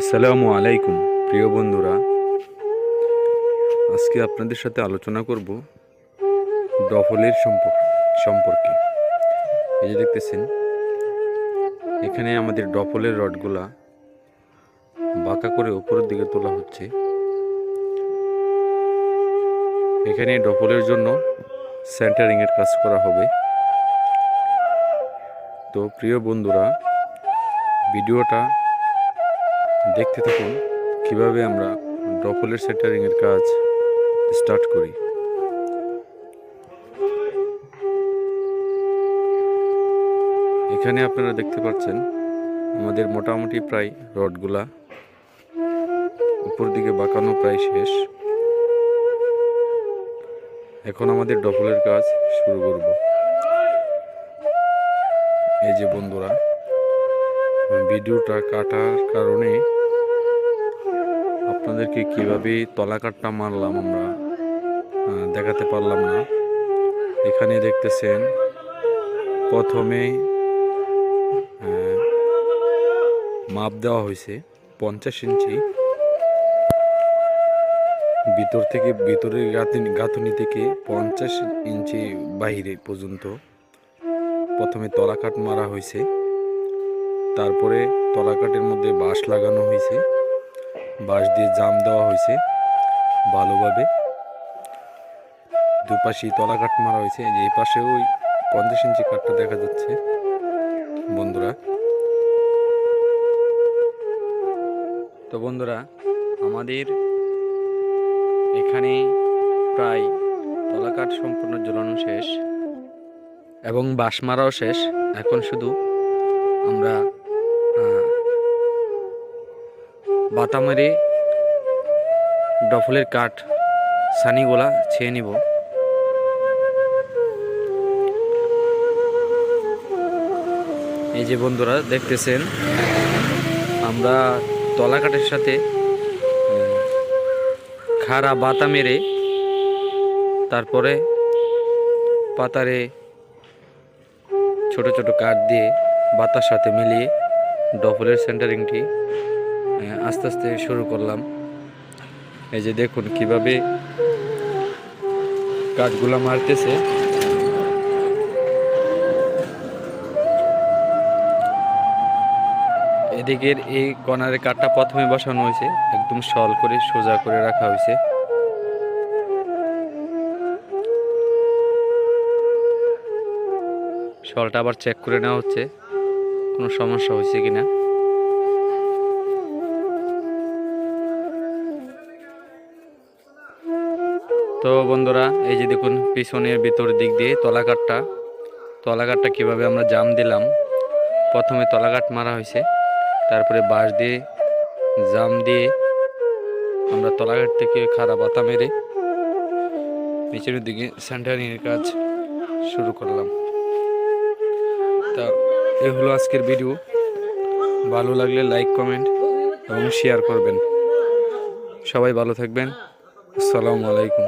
আসসালামু আলাইকুম, প্রিয় বন্ধুরা। আজকে আপনাদের সাথে আলোচনা করব ডফলের সম্পর্ক সম্পর্কে। এই যে দেখতেছেন, এখানে আমাদের ডফলের রডগুলা বাঁকা করে উপরের দিকে তোলা হচ্ছে। এখানে ডফলের জন্য সেন্টারিংয়ের কাজ করা হবে। তো প্রিয় বন্ধুরা, ভিডিওটা দেখতে থাকুন কীভাবে আমরা ডফলের সেন্টারিংয়ের কাজ স্টার্ট করি। এখানে আপনারা দেখতে পাচ্ছেন আমাদের মোটামুটি প্রায় রডগুলা। উপর দিকে বাঁকানো প্রায় শেষ। এখন আমাদের ডফলের কাজ শুরু করব। এই যে বন্ধুরা, ভিডিওটা কাটার কারণে আপনাদেরকে কীভাবে তলাকাটটা মারলাম আমরা দেখাতে পারলাম না। এখানে দেখতেছেন প্রথমে মাপ দেওয়া হয়েছে পঞ্চাশ ইঞ্চি। ভিতর থেকে, ভিতরের গাঁথনি গাঁথনি থেকে পঞ্চাশ ইঞ্চি বাইরে পর্যন্ত প্রথমে তলাকাট মারা হয়েছে। তারপরে তলাকাটের মধ্যে বাঁশ লাগানো হয়েছে। বাঁশ দিয়ে জাম দেওয়া হয়েছে ভালোভাবে। দুপাশেই তলাকাট মারা হয়েছে। এই পাশে ওই পঞ্চাশ ইঞ্চি কাঠটা দেখা যাচ্ছে। বন্ধুরা, তো বন্ধুরা, আমাদের এখানে প্রায় তলাকাট সম্পূর্ণ জ্বলানো শেষ এবং বাঁশ মারাও শেষ। এখন শুধু আমরা বাতা মেরে ডফলের কাঠ সানিগুলা ছেয়ে নিব। এই যে বন্ধুরা, দেখতেছেন, আমরা তলা কাঠের সাথে খাড়া বাতা মেরে, তারপরে পাতারে ছোট ছোট কাঠ দিয়ে বাতার সাথে মিলিয়ে ডফলের সেন্টারিংটি আস্তে আস্তে শুরু করলাম। এই যে দেখুন কীভাবে কাঠগুলা মারতেছে। এদিকের এই কর্নারের কাঠটা প্রথমে বসানো হয়েছে, একদম সল করে সোজা করে রাখা হয়েছে। সলটা আবার চেক করে নেওয়া হচ্ছে, কোনো সমস্যা হয়েছে কিনা। তো বন্ধুরা, এই যে দেখুন, পিছনের ভিতর দিক দিয়ে তলাকাটটা তলাকাটটা কীভাবে আমরা জাম দিলাম? প্রথমে তলাকাট মারা হয়েছে, তারপরে বাঁশ দিয়ে জাম দিয়ে আমরা তলাঘাট থেকে খারাপ বাতা মেরে নিচের দিকে সেন্টারিংয়ের কাজ শুরু করলাম। তা, এ হলো আজকের ভিডিও। ভালো লাগলে লাইক, কমেন্ট এবং শেয়ার করবেন। সবাই ভালো থাকবেন। আসসালামু আলাইকুম।